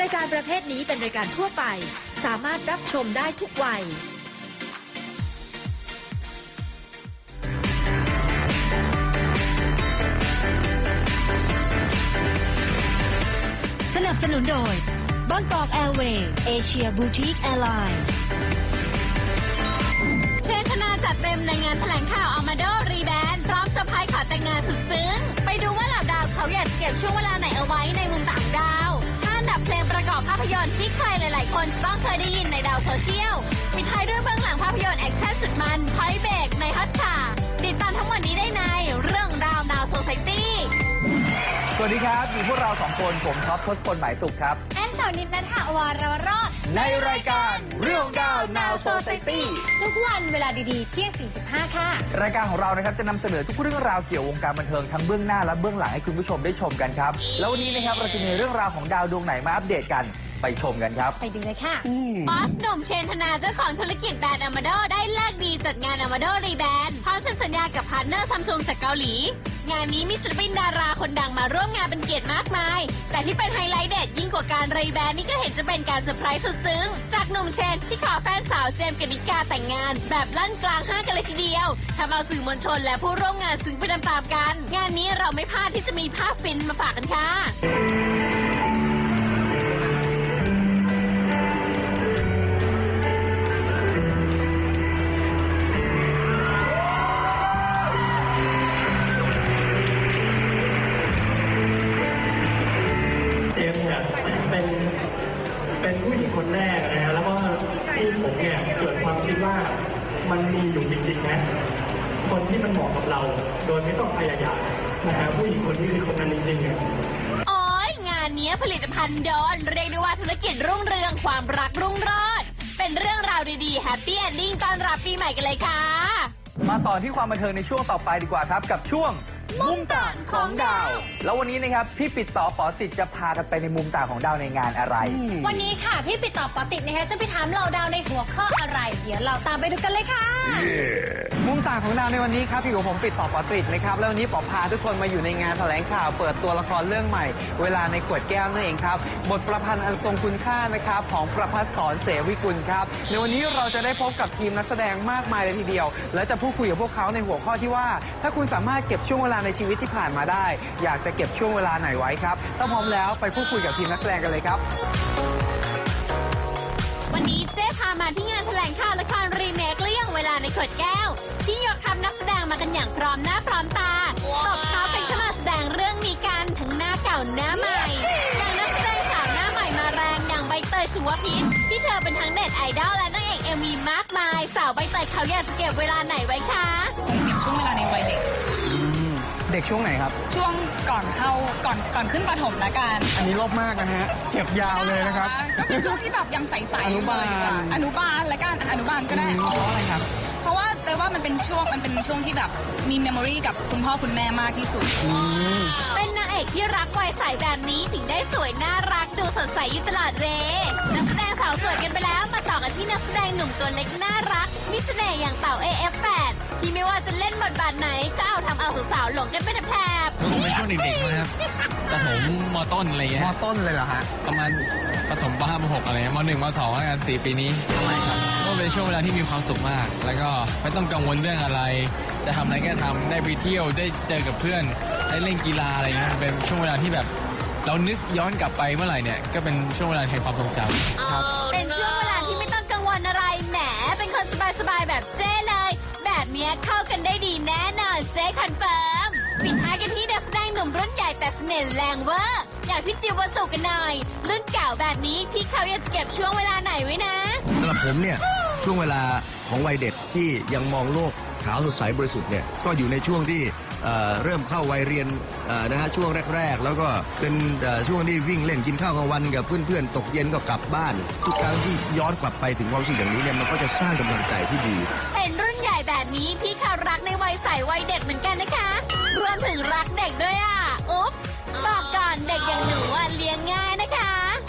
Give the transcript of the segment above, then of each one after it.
รายการประเภทนี้เป็นรายการทั่วไป สามารถรับชมได้ทุกวัย สนับสนุนโดยบางกอกแอร์เวย์เอเชียบูติกแอร์ไลน์เชนธนาจัดเต็มในงานแถลงข่าวอามาโดรีแบนพร้อมเซอร์ไพรส์ขอแต่งงานสุดซึ้ง ไปดูว่าเหล่าดาวเขาอยากเก็บช่วงเวลาไหนเอาไว้ในมุม ภาพยนตร์ที่ใครหลาย ๆ คนต้องเคยได้ยินในดาวโซเชียลปิดท้ายด้วยเบื้องหลังภาพยนตร์แอคชั่นสุดมันพอยเบรกในฮัตชาติดตามทั้งหมดนี้ได้ในเรื่องราวนาวโซไซตี้ สวัสดีครับ มีพวกเราสองคน ผมท็อปทศพลหมายสุขครับ แอนโทนิดนัทวรรอด ในรายการเรื่องดาว Now Society ทุกวันเวลาดีๆเที่ยง45 ค่ะ รายการของเรานะครับจะนำเสนอทุกเรื่องราวเกี่ยววงการบันเทิงทั้งเบื้องหน้าและเบื้องหลังให้คุณผู้ชมได้ชมกันครับ แล้ววันนี้นะครับเราจะมีเรื่องราวของดาวดวงไหนมาอัปเดตกัน ไปชมกันครับ ไปดูเลยค่ะ บอสหนุ่มเชนธนาเจ้าของธุรกิจแบรนด์อามาโดได้เลิกดีจัดงานอามาโดรีแบรนด์พร้อมเซ็นสัญญากับพาร์ทเนอร์ซัมซุงจากเกาหลี งานนี้มีศิลปินดาราคนดังมาร่วมงานเป็นเกียรติมากมาย แต่ที่เป็นไฮไลท์เด็ดยิ่งกว่าการรีแบรนด์นี่ก็เห็นจะเป็นการเซอร์ไพรส์สุดซึ้ง จากหนุ่มเชนที่ขอแฟนสาวเจมส์กนิกาแต่งงาน แบบลั่นกลางห้างกันเลยทีเดียวทำเอาสื่อมวลชนและผู้ร่วมงานซึ้งไปตามๆกัน งานนี้เราไม่พลาดที่จะมีภาพฟินมาฝากกันค่ะ นเนี้ยผลิตภัณฑ์โดนเรียกได้ว่าธุรกิจรุ่งเรืองความรักรุ่งรอดเป็นเรื่องราวดีๆแฮปปี้เอนดิ้งต้อนรับปีใหม่กันเลยค่ะ มาต่อที่ความบันเทิงในช่วงต่อไปดีกว่าครับ กับช่วงมุมต่างของดาว แล้ววันนี้นะครับพี่ปิดต่อปอสิทธิ์จะพากันไปในมุมต่างของดาวในงานอะไร วันนี้ค่ะ พี่ปิดต่อปอติดนะคะจะไปถามเราดาวในหัวข้ออะไร เดี๋ยวเราตามไปดูกันเลยค่ะ มุมต่างของดาวในวันนี้ครับพี่กับผมปิดต่อปอตริดนะครับแล้ววันนี้ปอพาทุกคนมาอยู่ในงานแถลงข่าวเปิดตัวละครเรื่องใหม่ เวลาในขวดแก้วนั่นเองครับบทประพันธ์อันทรงคุณค่านะครับของประพัฒสอนเสวิกุลครับในวันนี้เราจะได้พบกับทีมนักแสดงมากมายเลยทีเดียว และจะพูดคุยกับพวกเขาในหัวข้อที่ว่า ถ้าคุณสามารถเก็บช่วงเวลาในชีวิตที่ผ่านมาได้ อยากจะเก็บช่วงเวลาไหนไว้ครับถ้าพร้อมแล้วไปพูดคุยกับทีมนักแสดงกันเลยครับ อย่างพร้อมหน้าพร้อมตาตบเท้าเป็นขมาแสดงเรื่องนี้กันทั้งหน้าเก่าหน้าใหม่อย่างนักแสดงสาวหน้าใหม่มาแรงอย่างใบเตยสุวพิษที่เธอเป็นทั้งเด็ดไอดอลและนางเอกเอ็มวีมากมาย สาวใบเตยเขาอยากจะเก็บเวลาไหนไว้คะเก็บช่วงเวลาในวัยเด็กเด็กช่วงไหนครับ ช่วงก่อนเข้าก่อนก่อนขึ้นประถมละกันอันนี้ลบมากนะฮะเก็บยาวเลยนะครับก็เป็นช่วงที่แบบยังใสๆอนุบาลเลยดีกว่าอนุบาลละกันอนุบาลก็ได้เพราะอะไรครับ เพราะว่าแต่ว่ามันเป็นช่วงมันเป็นช่วงที่แบบมีเมมโมรีกับคุณพ่อคุณแม่มากที่สุด เป็นนางเอกที่รักวัยใสแบบนี้ถึงได้สวยน่ารักดูสดใสอยู่ตลอดเวนักแสดงสาวสวยกันไปแล้วมาต่อกันที่นักแสดงหนุ่มตัวเล็กน่ารักมีเสน่ห์อย่างเต่า AF8 ที่ไม่ว่าจะเล่นบทบาทไหนก็เอาทำเอาสาวๆหลงกันเป็นแถบก็คงเป็นช่วงเด็กๆนะครับประถมมต้นอะไรเงี้มยต้นเลยเหรอฮะ ประมาณประถมปห้าปหกอะไรเงี้ยมหนึ่งมสองแล้วกันสี่ปีนี้ก็ เป็นช่วงเวลาที่มีความสุขมาก แล้วก็ไม่ต้องกังวลเรื่องอะไร จะทำอะไรก็ทำได้ไปเที่ยวได้เจอกับเพื่อน ได้เล่นกีฬาอะไรเงี้ยเป็นช่วงเวลาที่แบบเรานึกย้อนกลับไปเมื่อไหร่เนี่ยก็เป็นช่วงเวลาแห่งความทรงจำเป็นช่วงเวลาที่ไม่ต้องกังวลอะไรแหมเป็นคนสบายๆแบบเจ้เลย แบบเนี้ยเข้ากันได้ดีแน่นอนเจ๊คอนเฟิร์มปิดท้ายกันที่นักแสดงหนุ่มรุ่นใหญ่แต่เสน่ห์แรงเวอร์อย่างพี่จิววสุกันหน่อยรุ่นเก่าแบบนี้พี่เขาอยากจะเก็บช่วงเวลาไหนไว้นะสำหรับผมเนี่ย ช่วงเวลาของวัยเด็กที่ยังมองโลกขาวสดใสบริสุทธิ์เนี่ยก็อยู่ในช่วงที่เเริ่มเข้าวัยเรียนนะฮะช่วงแรก ๆ แล้วก็เป็นช่วงที่วิ่งเล่นกินข้าวกลางวันกับเพื่อนๆ ตกเย็นก็กลับบ้าน ทุกครั้งที่ย้อนกลับไปถึงความรู้สึกอย่างนี้เนี่ยมันก็จะสร้างกำลังใจที่ดีเห็นรุ่นใหญ่แบบนี้พี่เขารักในวัยใสวัยเด็กเหมือนกันนะคะ รวมถึงรักเด็กด้วยอะอุ๊บบอกก่อนเด็กอย่างหนูอ่ายนะคะ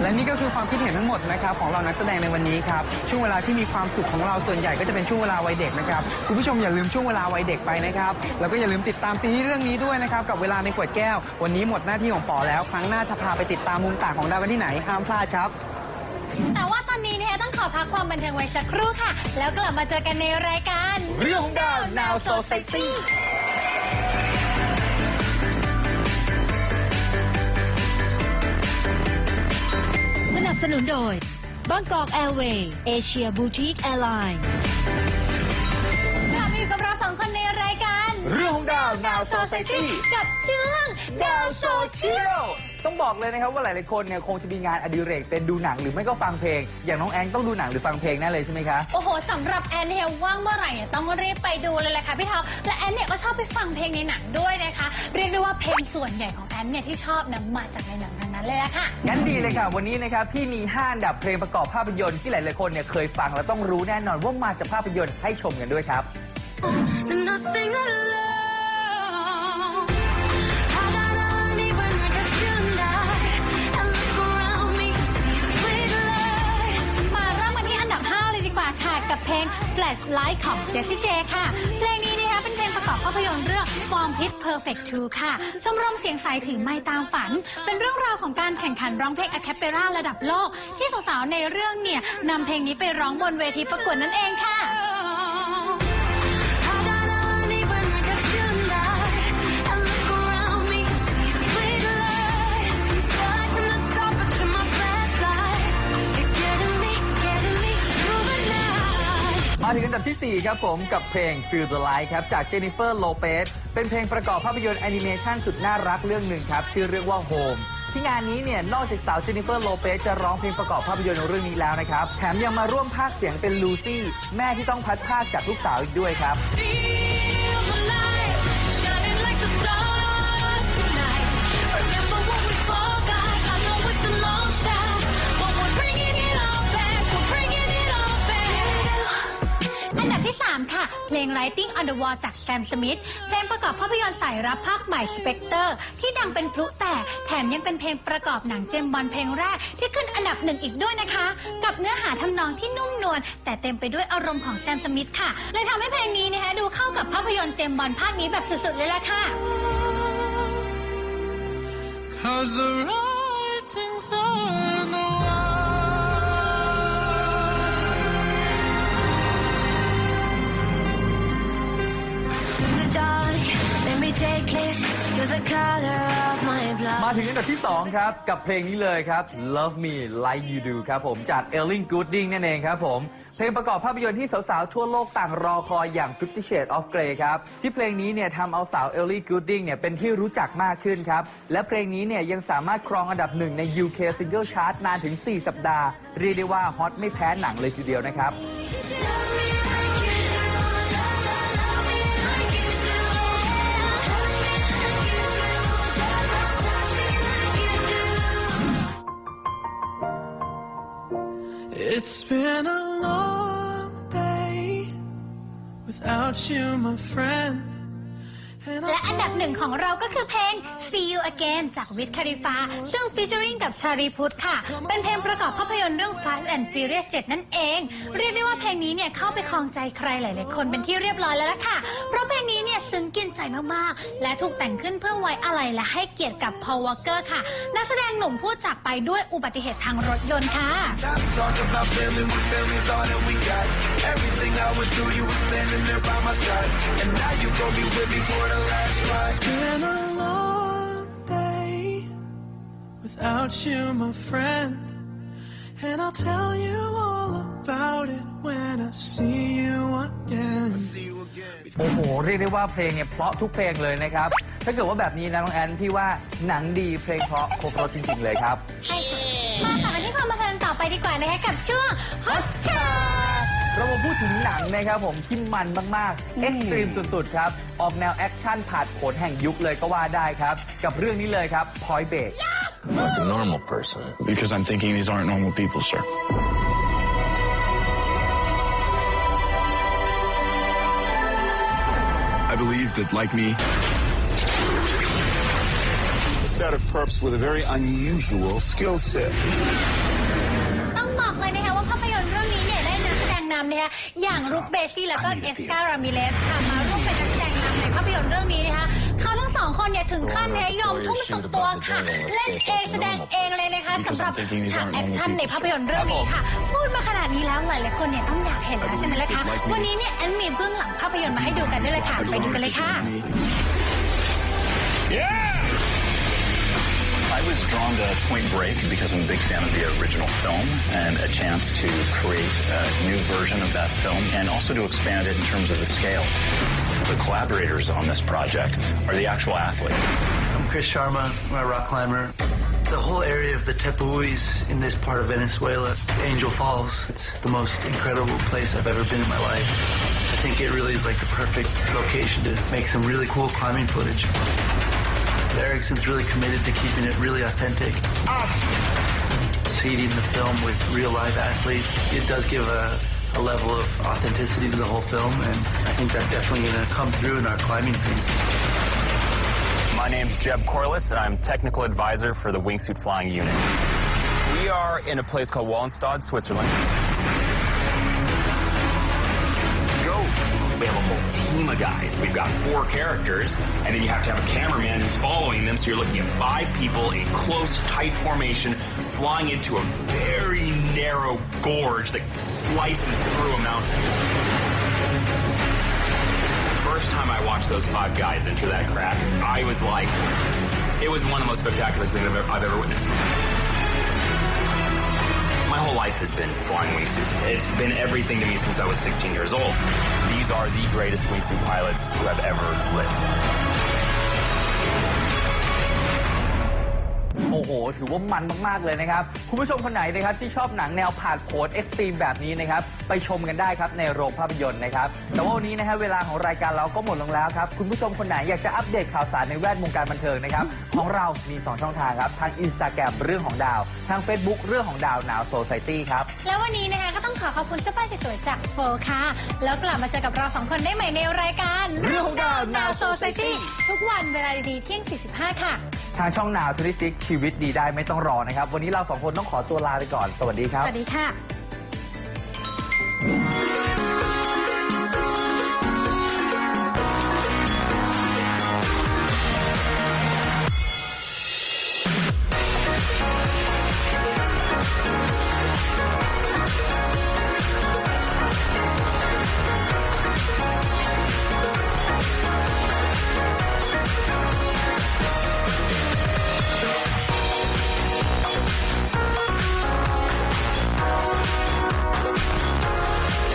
และนี่ก็คือความคิดเห็นทั้งหมดนะครับของเรานักแสดงในวันนี้ครับช่วงเวลาที่มีความสุขของเราส่วนใหญ่ก็จะเป็นช่วงเวลาวัยเด็กนะครับคุณผู้ชมอย่าลืมช่วงเวลาวัยเด็กไปนะครับแล้วก็อย่าลืมติดตามซีรีส์เรื่องนี้ด้วยนะครับกับเวลาในขวดแก้ว วันนี้หมดหน้าที่ของปอแล้ว ครั้งหน้าจะพาไปติดตามมุมต่างของดาวกันที่ไหนห้ามพลาดครับ แต่ว่าตอนนี้เนี่ยต้องขอพักความบันเทิงไว้สักครู่ค่ะ แล้วกลับมาเจอกันในรายการ เรื่องของดาว Now Society สนั บสนุนโดยบางกอกแอร์เวย์เอเชียบูติกแอร์ไลน์กลับมาอยู่กับเราสองคนในรายการ เรื่องของดาว Now Society กับช่วงดาวโซเชียล ต้องบอกเลยนะครับว่าหลายๆคนเนี่ยคงจะมีงานอดิเรกเป็นดูหนังหรือไม่ก็ฟังเพลง อย่างน้องแองต้องดูหนังหรือฟังเพลงแน่เลยใช่ไหมคะ โอ้โหสำหรับแอนเนี่ยว่างเมื่อไหร่เนี่ยต้องรีบไปดูเลยแหละค่ะพี่ท็อปและแอนเนี่ยก็ชอบไปฟังเพลงในหนังด้วยนะคะ เรียกได้ว่าเพลงส่วนใหญ่ของแอนเนี่ยที่ชอบนะมาจากในหนังทั้งนั้นเลยละค่ะ งั้นดีเลยค่ะ วันนี้นะครับพี่มี5อันดับเพลงประกอบภาพยนตร์ที่หลายๆคนเนี่ยเคยฟังและต้องรู้แน่นอนว่ามาจากภาพยนตร์ให้ชมกันด้วยครับ Then I sing along. เพลง Flashlight ของ Jessie J ค่ะ เพลงนี้นะคะเป็นเพลงประกอบภาพยนตร์เรื่อง Form Pit Perfect 2 ค่ะ ชมรมเสียงใสถือไม้ตามฝัน เป็นเรื่องราวของการแข่งขันร้องเพลงอะแคปเปร่าระดับโลก ที่สาวๆในเรื่องเนี่ยนำเพลงนี้ไปร้องบนเวทีประกวดนั่นเองค่ะ ดับที่ 4 ครับผมกับเพลง Feel the Light ครับ จากเจนนิเฟอร์โลเปสเป็นเพลงประกอบภาพยนตร์แอนิเมชันสุดน่ารักเรื่องหนึ่งครับ ชื่อเรื่องว่า Home ที่งานนี้เนี่ย นอกจากสาวเจนนิเฟอร์โลเปสจะร้องเพลงประกอบภาพยนตร์เรื่องนี้แล้วนะครับ แถมยังมาร่วมพากเสียงเป็นลูซี่ แม่ที่ต้องพัดพากจากลูกสาวอีกด้วยครับ Feel the light, shining like the star. ที่3ค่ะ เพลง Lighting on the Wall จากแซมสมิธเพลงประกอบภาพยนตร์สายรับภาคใหม่ Spectre ที่ดังเป็นพลุแตกแถมยังเป็นเพลงประกอบหนังเจมบอลเพลงแรกที่ขึ้นอันดับหนึ่งอีกด้วยนะคะ กับเนื้อหาทำนองที่นุ่มนวลแต่เต็มไปด้วยอารมณ์ของแซมสมิธค่ะเลยทำให้เพลงนี้นะคะดูเข้ากับภาพยนตร์เจมบอลภาคนี้แบบสุดๆเลยล่ะค่ะ Cause the writing's มาถึงอันดับที่ 2 ครับ กับเพลงนี้เลยครับ Love Me Like You Do ครับผมจาก Elling Goulding นั่นเองครับผม เพลงประกอบภาพยนตร์ที่สาวๆ ทั่วโลกต่างรอคอยอย่าง Fifty Shades of Grey ครับ ที่เพลงนี้เนี่ยทำเอาสาว Ellie Goulding เนี่ยเป็นที่รู้จักมากขึ้นครับ และเพลงนี้เนี่ยยังสามารถครองอันดับหนึ่งใน UK Single Chart นานถึง 4 สัปดาห์ เรียกได้ว่าฮอตไม่แพ้หนังเลยทีเดียวนะครับ It's been a long day without you, my friend. And และอันดับหนึ่งของเราก็คือเพลง See You Again จากวิทคาริฟาซึ่งฟีเจอริงกับชารีพุทธค่ะ เป็นเพลงประกอบภาพยนตร์เรื่อง Fast and Furious 7 นั่นเอง เรียกได้ว่าเพลงนี้เนี่ยเข้าไปคลองใจใครหลายๆ คนเป็นที่เรียบร้อยแล้วล่ะค่ะ เพราะเพลงนี้เนี่ยซึ้งกินใจมากๆ และถูกแต่งขึ้นเพื่อไว้อะไรและให้เกียรติกับ Paul Walker ค่ะ นักแสดงหนุ่มผู้จากไปด้วยอุบัติเหตุทางรถยนต์ค่ะ would do, you were standing there by my side. And now you gon' be with me for the last ride. It's been a long day without you, my friend. And I'll tell you all about it when I see you again. see you again. โอ้โหเรียกได้ว่าเพลงเนี่ยเพราะทุกเพลงเลยนะครับ ถ้าเกิดว่าแบบนี้นะน้องแอนพี่ว่าหนังดีเพลงเพราะครบรถจริงๆเลยครับ มาต่อกันที่ความบันเทิงต่อไปดีกว่านะคะกับช่วง Hot Chat เรามาพูดถึงหนังนะครับผมที่มันมากๆ เอ็กซ์ตรีมสุดๆ ครับ ออกแนวแอคชั่นผ่านผลแห่งยุคเลยก็ว่าได้ครับ กับเรื่องนี้เลยครับ Point Break not the normal person. Because I'm thinking these aren't normal people, sir. I believe that, like me, set of perps with a very unusual skill set. นำนะคะอย่างรุกเบซี่แล้วก็เอสการามิเลสค่ะมาร่วมเป็นนักแสดงนำในภาพยนตร์เรื่องนี้นะคะเขาทั้งสองคนเนี่ยถึงขั้นเนี่ยยอมทุ่มสุดตัวค่ะ เล่นเองแสดงเองเลยนะคะสำหรับฉากแอคชั่นในภาพยนตร์เรื่องนี้ค่ะ พูดมาขนาดนี้แล้วหลายๆคนเนี่ยต้องอยากเห็นแล้วใช่ไหมล่ะคะวันนี้เนี่ยแอนมีเบื้องหลังภาพยนตร์มาให้ดูกันด้วยเลยค่ะไปดูกันเลยค่ะ I was drawn to Point Break because I'm a big fan of the original film and a chance to create a new version of that film and also to expand it in terms of the scale. The collaborators on this project are the actual athlete. I'm Chris Sharma. I'm a rock climber. The whole area of the Tepuis in this part of Venezuela, Angel Falls, it's the most incredible place I've ever been in my life. I think it really is like the perfect location to make some really cool climbing footage. Erickson's really committed to keeping it really authentic. Seeding the film with real live athletes, it does give a, a level of authenticity to the whole film, and I think that's definitely going to come through in our climbing scenes. My name's Jeb Corliss, and I'm technical advisor for the Wingsuit Flying Unit. We are in a place called Wallenstad, Switzerland. Team of guys. We've got four characters, and then you have to have a cameraman who's following them, so you're looking at five people in close, tight formation flying into a very narrow gorge that slices through a mountain. First time I watched those five guys enter that crack, I was like, it was one of the most spectacular things I've ever, I've ever witnessed. My whole life has been flying wingsuits. It's been everything to me since I was 16 years old. These are the greatest wingsuit pilots who have ever lived. โอ้โห ถือว่ามันมากๆเลยนะครับ คุณผู้ชมคนไหนนะครับที่ชอบหนังแนวผ่านโผนเอ็กซ์ตรีมแบบนี้นะครับ ไปชมกันได้ครับในโรงภาพยนตร์นะครับ แต่ว่าวันนี้นะฮะเวลาของรายการเราก็หมดลงแล้วครับ คุณผู้ชมคนไหนอยากจะอัปเดตข่าวสารในแวดวงการบันเทิงนะครับ ของเรามี 2 ช่องทางครับ ทางอินสตาแกรมเรื่องของดาว ทาง Facebook เรื่องของดาวหนาวโซซตี้ครับ แล้ววันนี้นะคะก็ต้องขอขอบคุณเสื้อผ้าสวยๆจากโฟค่ะ แล้วกลับมาเจอกับเราสองคนได้ใหม่ในรายการเรื่องของดาว Now Society ทุกวันเวลาดีๆเที่ยง 45 ค่ะ ทางช่องนาวทริสติกชีวิตดีได้ไม่ต้องรอนะครับ วันนี้เราสองคนต้องขอตัวลาไปก่อน สวัสดีครับ สวัสดีค่ะ